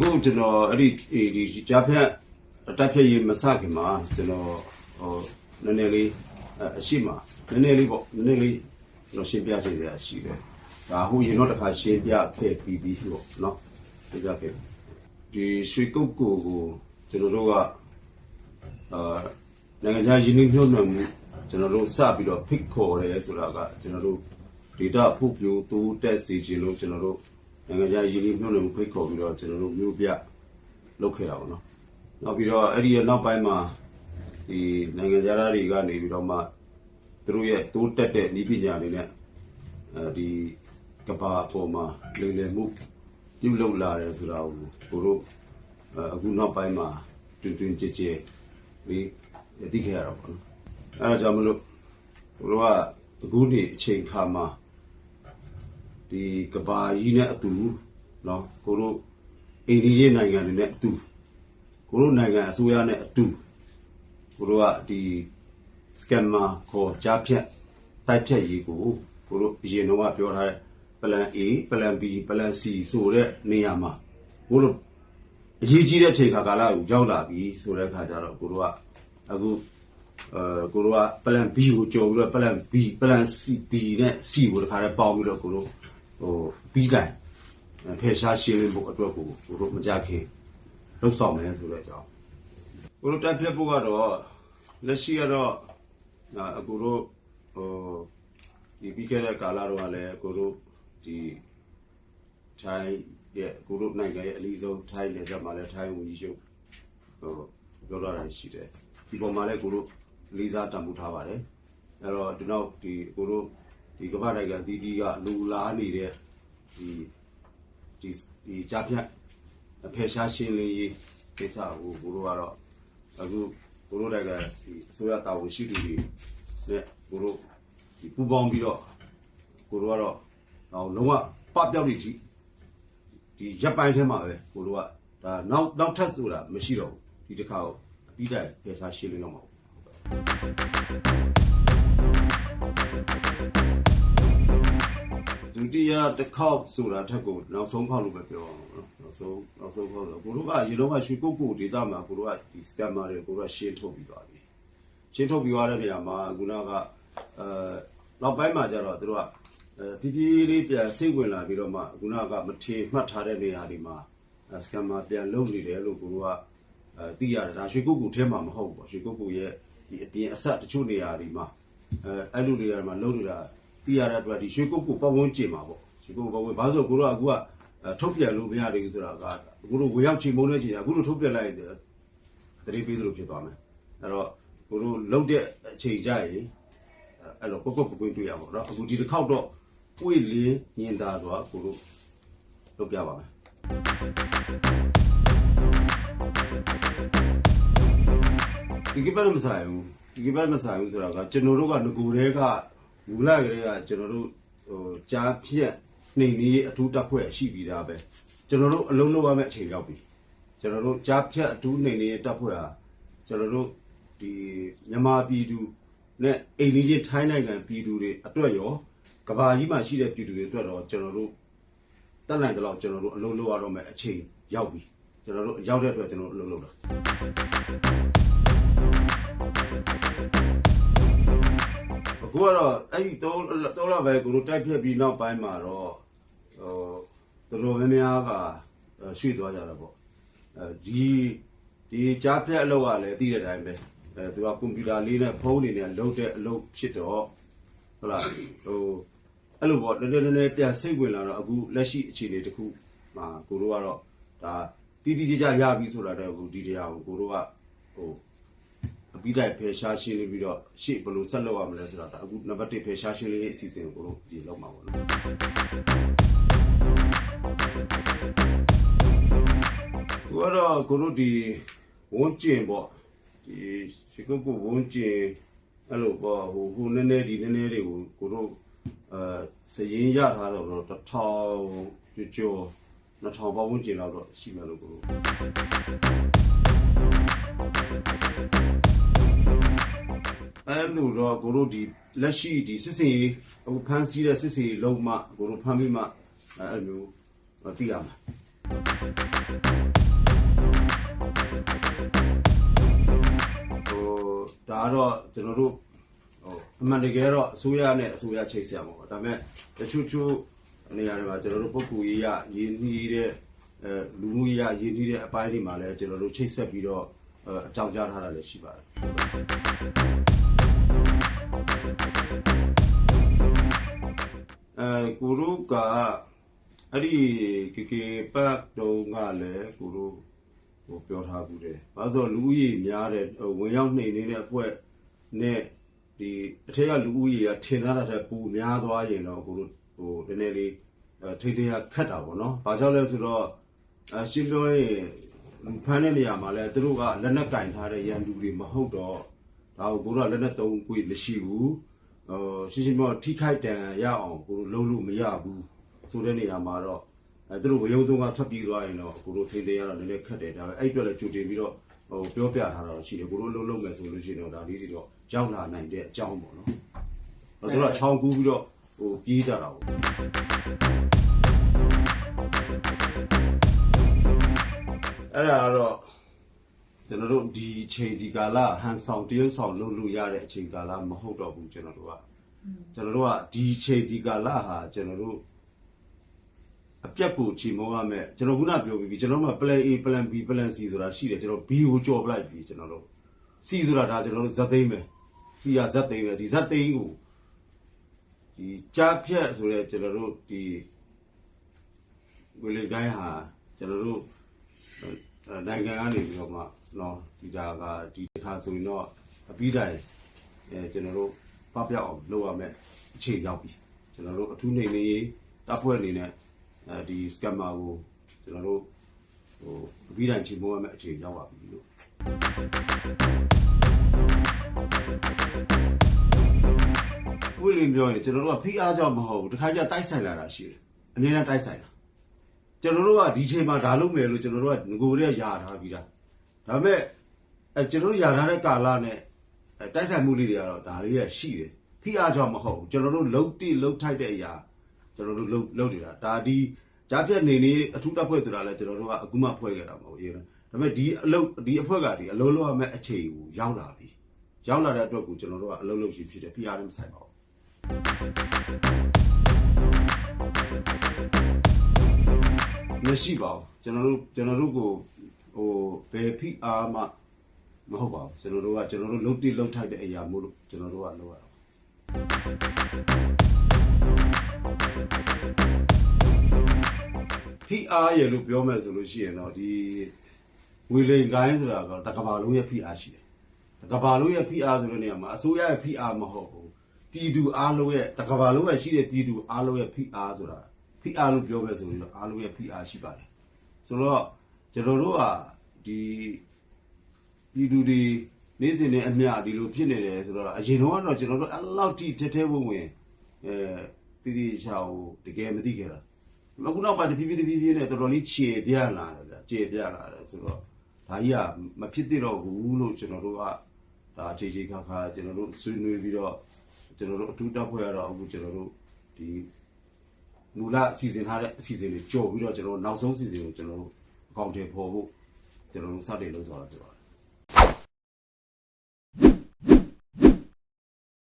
အခုကျွန်တော်အဲ့ဒီအေးဒီကြားဖြတ်တက်ဖြတ်ရေးမစခင်မှာကျွန်တော်ဟိုနည်းနည်းလေးအအရှိမနည်းနည်းလေးပေါ့နည်းနည်းလေးကျွန်တော်ရှင်းပြချင်တယ်ရှိတယ်ဒါဟိုရင်တော့တစ်ခါရှင်းပြခဲ့ပြီးပြီးပေါ့နော်ရှင်းပြခဲ့ဒီရွှေကုတ်ကိုကိုကျွန်တော်တို့ကအာနိုင်ငံခြားယင်းနှိမ့်ညွှန်းနှံမှုကျွန်တော်တို့စပြီးတော့ဖိတ်ခေါ်တယ်ဆိုတာကကျွန်တော်တို့ data ဖုတ်ပြိုတိုးတက်စေခြင်းလို့ကျွန်တော်တို့ နိုင်ငံခြားယင်းနှိမ့်ညွှန်းနှံမှုဖိတ်ခေါ်ပြီးတော့ကျွန်တော်တို့မျိုးပြလုပ်ခဲ့တာပေါ့နော်နောက်ပြီးတော့အဲ့ဒီရဲ့နောက်ပိုင်းမှာဒီနိုင်ငံခြားသားတွေကနေပြီးတော့မှသူတို့ရဲ့တိုးတက်တဲ့ဤပညာတွေနဲ့အဲဒီကဘာအပေါ်မှာလေလေမှုပြုလုပ်လာတယ်ဆိုတာကိုကိုတို့အဲအခုနောက်ပိုင်းမှာတွင်တွင်ကြည်ကြည်လေးသိခဲ့ရတော့ပေါ့နော်အဲ့ဒါကြောင့်မလို့ကိုတို့ကအခုဒီအချိန်ခါမှာ ဒီကဘာကြီးနဲ့အတူနော်ကိုတို့အိန္ဒိယနိုင်ငံတွေနဲ့အတူကိုတို့နိုင်ငံအစိုးရနဲ့အတူကိုတို့ကဒီစကမ်မာခေါ်ကြားဖြတ်တိုက်ဖြတ်ရေးကိုကိုတို့အရင်တော့ပြောထားတဲ့ plan A plan B plan C ဆိုတဲ့နေရာမှာကိုတို့အရေးကြီးတဲ့အချိန်ခါကာလကိုရောက်လာပြီဆိုတဲ့အခါကျတော့ကိုတို့ကအခုအဲကိုတို့က plan B ကိုကြော်ပြီးတော့ plan B plan C D နဲ့ C ကိုတခါတည်းပေါင်းပြီးတော့ကိုတို့ ဟိုပြီးတိုင်းဖယ်ရှားရှင်းလင်းဖို့အတွက်ကိုကိုတို့မကြခင်လှုပ်ဆောင်မယ်ဆိုတဲ့အကြောင်းကိုတို့တက်ပြတ်ဖို့ကတော့လက်ရှိကတော့ဒါအကူတို့ဟိုဒီပြီးခဲ့တဲ့ကာလတော့ကလည်းကိုတို့ဒီထိုင်းရဲ့ကိုတို့နိုင်ငံရဲ့အနည်းဆုံးထိုင်းနယ်စပ်မှာလည်းထိုင်းဝန်ကြီးချုပ်ဟိုပြောလာတာရှိတယ်ဒီပေါ်မှာလည်းကိုတို့လေးစားတံမှုထားပါတယ်အဲ့တော့ဒီနောက်ဒီကိုတို့ ဒီကမ္ဘာနိုင်ငံအသီးသီးကလူလားနေတဲ့ဒီဒီဒီကြားဖြတ်အဖယ်ရှားရှင်းလင်းရေးကိစ္စကိုကိုတို့ကတော့အခုကိုတို့တိုက်ကဒီအစိုးရတာဝန်ရှိသူတွေနဲ့ကိုတို့ဒီပူးပေါင်းပြီးတော့ကိုတို့ကတော့တော့လုံးဝပပျောက်နေကြည့်ဒီရပ်ပိုင်းထဲမှာပဲကိုတို့ကဒါနောက်နောက်ထပ်ဆိုတာမရှိတော့ဘူးဒီတစ်ခါကိုအပြီးတိုင်ဖယ်ရှားရှင်းလင်းတော့မှာပေါ့ ဒုတိယတစ်ခေါက်ဆိုတာထက်ကိုနောက်ဆုံးခေါက်လို့ပဲပြောအောင်နော်နောက်ဆုံးနောက်ဆုံးခေါက်ဆိုကိုတို့ကရေလုံးကရွှေကုတ်ကိုဒေတာမှာကိုတို့ကဒီ scammer တွေကိုတို့ကရှင်းထုတ်ပြီးသွားပြီရှင်းထုတ်ပြီးသွားတဲ့နေရာမှာခုနကအဲနောက်ပိုင်းမှာကျတော့တို့ကအဲဖြည်းဖြည်းလေးပြန်စိတ်ဝင်လာပြီးတော့မှခုနကမထေမှတ်ထားတဲ့နေရာတွေမှာ scammer ပြန်လုံနေတယ်လို့ကိုတို့ကအဲသိရတယ်ဒါရွှေကုတ်ကိုထဲမှာမဟုတ်ဘူးပေါ့ရွှေကုတ်ကိုရဲ့ဒီအပြင်အဆက်တချို့နေရာတွေမှာအဲအဲ့လိုနေရာတွေမှာလုံနေတာ သိရတဲ့အတွက်ဒီရွှေကုတ်ကိုပတ်ဝန်းကျင်မှာပေါ့ရွှေကုတ်ကိုပတ်ဝန်းဘာလို့ဆိုကိုတို့ကအခုကထုတ်ပြန်လို့မရသေးဘူးဆိုတာကကိုတို့ဝင်ရောက်ချိန်မုန်းတဲ့ချိန်ကအခုတို့ထုတ်ပြန်လိုက်တဲ့တတိပေးသလိုဖြစ်သွားမယ်အဲ့တော့ကိုတို့လုံတဲ့အချိန်ကြရင်အဲ့တော့ကိုကိုကိုကိုတွေ့ရပါတော့အခုဒီတစ်ခေါက်တော့ပွေလင်းညင်သာစွာကိုတို့လုပ်ပြပါမယ်ဒီကိပတ်မဆိုင်ဘူးဒီကိပတ်မဆိုင်ဘူးဆိုတာကကျွန်တော်တို့ကငကိုယ်တည်းက မူလကလေးကကျွန်တော်တို့ဟိုကြားဖြတ်နှိမ်နေအထူးတက်ဖွဲ့ရှိပြီးသားပဲကျွန်တော်တို့အလုံးလုံးရမယ့်အချိန်ရောက်ပြီကျွန်တော်တို့ကြားဖြတ်အထူးနှိမ်နေတက်ဖွဲ့ဟာကျွန်တော်တို့ဒီမြန်မာပြည်သူနဲ့အိမ်လေးချင်းထိုင်းနိုင်ငံပြည်သူတွေအတွက်ရောကဘာကြီးမှာရှိတဲ့ပြည်သူတွေအတွက်တော့ကျွန်တော်တို့တက်နိုင်တဲ့လောက်ကျွန်တော်တို့အလုံးလုံးရတော့မယ့်အချိန်ရောက်ပြီကျွန်တော်တို့ရောက်တဲ့အတွက်ကျွန်တော်တို့အလုံးလုံးတာ အခုကတော့အဲ့ဒီသုံးသုံးလပဲကိုတို့တိုက်ပြက်ပြီးနောက်ပိုင်းမှာတော့ဟိုတော်တော်များများကရွှေ့သွားကြတာပေါ့အဲဒီဒီကြားပြက်အလုပ်ကလည်းသိတဲ့အတိုင်းပဲအဲသူကကွန်ပျူတာလေးနဲ့ဖုန်းနေနဲ့လုပ်တဲ့အလုပ်ဖြစ်တော့ဟုတ်လားဟိုအဲ့လိုပေါ့နည်းနည်းနည်းနည်းပြန်စိတ်ဝင်လာတော့အခုလက်ရှိအခြေအနေတစ်ခုမှာကိုတို့ကတော့ဒါတီးတီးကြကြရပြီဆိုတာတော့အခုဒီတရားကိုကိုတို့ကဟို အပြီးတိုင်ဖယ်ရှားရှင်းလင်းပြီးတော့ရှေ့ဘယ်လိုဆက်လုပ်ရမလဲဆိုတာဒါအခုနံပါတ်1ဖယ်ရှားရှင်းလင်းရေးအစီအစဉ်ကိုတို့ဒီလောက်မှာပေါ့နော်ကိုကတော့ကိုတို့ဒီဝန်းကျင်ပေါ့ဒီရှိကုတ်ကိုဝန်းကျင်အဲ့လိုပေါ့ဟိုဟိုနည်းနည်းဒီနည်းနည်းတွေကိုကိုတို့အဲစရင်ရထားတော့တော့တစ်ထောင်ကျော်ကျော်နှစ်ထောင်ပတ်ဝန်းကျင်လောက်တော့ရှိမယ်လို့ကိုတို့ အဲ့လိုတော့ကိုတို့ဒီလက်ရှိဒီစစ်စင်ရေးအခုဖမ်းဆီးတဲ့စစ်စင်ရေးလုံးမကိုတို့ဖမ်းပြီးမှအဲ့လိုသိရမှာဟိုဒါကတော့ကျွန်တော်တို့ဟိုအမှန်တကယ်တော့အစိုးရနဲ့အစိုးရချိတ်ဆက်မှာပေါ့ဒါပေမဲ့တချို့ချို့နေရာတွေမှာကျွန်တော်တို့ပုဂ္ဂိုလ်ရေးရရင်းနှီးတဲ့အဲလူမှုရေးရရင်းနှီးတဲ့အပိုင်းတွေမှာလည်းကျွန်တော်တို့ချိတ်ဆက်ပြီးတော့အဲအကြောင်းကြားထားတာလည်းရှိပါတယ် အဲကိုတို့ကအဲ့ဒီကေကေပတ်တုံးကလည်းကိုတို့ဟိုပြောထားဘူးတယ်။ဘာလို့လဲဆိုတော့လူဦးရေများတဲ့ဟိုဝင်ရောက်နှိမ်နေတဲ့အဖွဲ့နဲ့ဒီအထက်ကလူဦးရေကထင်ထားတာတဲ့ပူများသွားရင်တော့ကိုတို့ဟိုနည်းနည်းလေးအဲထိတ်ထိတ်ခတ်တာပေါ့နော်။ဘာကြောင့်လဲဆိုတော့အရှင်းပြောရင်လူဖမ်းတဲ့နေရာမှာလဲသူတို့ကလက်နက်ကင်ထားတဲ့ရန်သူတွေမဟုတ်တော့ ဒါကိုကိုတို့ကလက်နက်သုံးခွေမရှိဘူး။ဟိုရှင်းရှင်းပြောထိခိုက်တန်ရအောင်ကိုတို့လုံးလို့မရဘူးဆိုတဲ့နေရာမှာတော့အဲသူတို့ဝေယုံသုံးကထွက်ပြေးသွားရင်တော့ကိုတို့ထိန်းသိမ်းရတော့နည်းနည်းခက်တယ်ဒါပေမဲ့အဲ့အတွက်လည်းကြိုတင်ပြီးတော့ဟိုပြောပြထားတာတော့ရှိတယ်ကိုတို့လုံးလုံးမယ်ဆိုလို့ရှိရင်တော့ဒါလေးတွေတော့ရောက်လာနိုင်တဲ့အကြောင်းပေါ့နော်။အဲသူတို့ကချောင်းကူးပြီးတော့ဟိုပြေးကြတာပေါ့။အဲ့ဒါကတော့ ကျွန်တော်တို့ဒီအချိန်ဒီကာလဟန်ဆောင်တရုပ်ဆောင်လုပ်လို့ရတဲ့အချိန်ကာလမဟုတ်တော့ဘူးကျွန်တော်တို့ကကျွန်တော်တို့ကဒီအချိန်ဒီကာလဟာကျွန်တော်တို့အပြက်ကိုချီမောရမယ်ကျွန်တော်ခုနပြောပြီးပြီကျွန်တော်မှ plan A plan B plan C ဆိုတာရှိတယ်ကျွန်တော် B ကိုကြော်ပလိုက်ပြီကျွန်တော်တို့ C ဆိုတာဒါကျွန်တော်တို့ဇက်သိမ်းပဲ C ကဇက်သိမ်းပဲဒီဇက်သိမ်းကိုဒီကြားဖြတ်ဆိုတဲ့ကျွန်တော်တို့ဒီဝေလေကိုင်းဟာကျွန်တော်တို့အဲ နိုင်ငံကနေပြီးတော့မှနော်ဒီဒါကဒီတစ်ခါဆိုရင်တော့အပြီးတိုင်အဲကျွန်တော်တို့ပပပြောက်အောင်လုပ်ရမယ်အခြေရောက်ပြီကျွန်တော်တို့အထူးနေနေရေးတပ်ဖွဲ့အနေနဲ့အဲဒီ scammer ကိုကျွန်တော်တို့ဟိုအပြီးတိုင်ချိန်မိုးရမယ်အခြေရောက်ပါပြီလို့ဝိလင်းပြောရင်ကျွန်တော်တို့ကဖိအားကြောင့်မဟုတ်ဘူးတခါကျတိုက်ဆိုင်လာတာရှိတယ်အများနဲ့တိုက်ဆိုင်လာ ကျွန်တော်တို့ကဒီချိန်မှာဒါလုပ်မယ်လို့ကျွန်တော်တို့ကငကိုတွေကယာထားပြီးသားဒါပေမဲ့အဲကျွန်တော်တို့ယာထားတဲ့ကာလနဲ့အဲတိုက်ဆိုင်မှုလေးတွေကတော့ဒါလေးရရှိတယ်ဖိအားကြောင့်မဟုတ်ဘူးကျွန်တော်တို့လုံးတိလုံးထိုက်တဲ့အရာကျွန်တော်တို့လုံးလုံးနေတာဒါဒီကြားပြက်နေနေအထူးတပ်ဖွဲ့ဆိုတာလဲကျွန်တော်တို့ကအခုမှဖွဲ့ခဲ့တာမဟုတ်ဘူးဒါပေမဲ့ဒီအလုပ်ဒီအဖွဲ့ကဒီအလုံးလုံးရမယ့်အခြေကိုရောက်လာပြီရောက်လာတဲ့အတွက်ကိုကျွန်တော်တို့ကအလုံးလုံးရှိဖြစ်တယ်ဖိအားလည်းမဆိုင်ပါဘူး မရှိပါဘူးကျွန်တော်တို့ကျွန်တော်တို့ကိုဟိုဘယ်ဖိအားမှမဟုတ်ပါဘူးကျွန်တော်တို့ကကျွန်တော်တို့လုံးတိလုံးထိုက်တဲ့အရာမို့လို့ကျွန်တော်တို့ကလုပ်ရတာဖိအားရလို့ပြောမယ်ဆိုလို့ရှိရင်တော့ဒီဝေလိန်ကိုင်းဆိုတာကတကဘာလုံးရဲ့ဖိအားရှိတယ်တကဘာလုံးရဲ့ဖိအားဆိုတဲ့နေရာမှာအစိုးရရဲ့ဖိအားမဟုတ်ဘူးပြည်သူအားလုံးရဲ့တကဘာလုံးရဲ့ရှိတဲ့ပြည်သူအားလုံးရဲ့ဖိအားဆိုတာ ဖိအားလို့ပြောမယ်ဆိုရင်တော့အားလုံးရဲ့ဖိအားရှိပါတယ်ဆိုတော့ကျွန်တော်တို့ကဒီပြည်သူတွေနေ့စဉ်နဲ့အမျှဒီလိုဖြစ်နေတယ်ဆိုတော့အရင်တော့ကတော့ကျွန်တော်တို့အဲ့လောက်ထိထဲထဲဝင်ဝင်အဲတည်တည်ချာကိုတကယ်မသိခဲ့တာအခုနောက်ပိုင်းတဖြည်းဖြည်းတဖြည်းဖြည်းနဲ့တော်တော်လေးခြေပြလာတယ်ဗျခြေပြလာတယ်ဆိုတော့ဒါကြီးကမဖြစ်သင့်တော့ဘူးလို့ကျွန်တော်တို့ကဒါအခြေအခြေခါခါကျွန်တော်တို့ဆွေးနွေးပြီးတော့ကျွန်တော်တို့အထူးတပ်ဖွဲ့ရတော့အခုကျွန်တော်တို့ဒီ မူလအစီအစဉ်ထားတဲ့အစီအစဉ်တွေကြော်ပြီးတော့ကျွန်တော်တို့နောက်ဆုံးအစီအစဉ်ကိုကျွန်တော်တို့အကောင့်တွေပေါ်ဖို့ကျွန်တော်တို့စတင်လုပ်ဆောင်တာဖြစ်ပါတယ်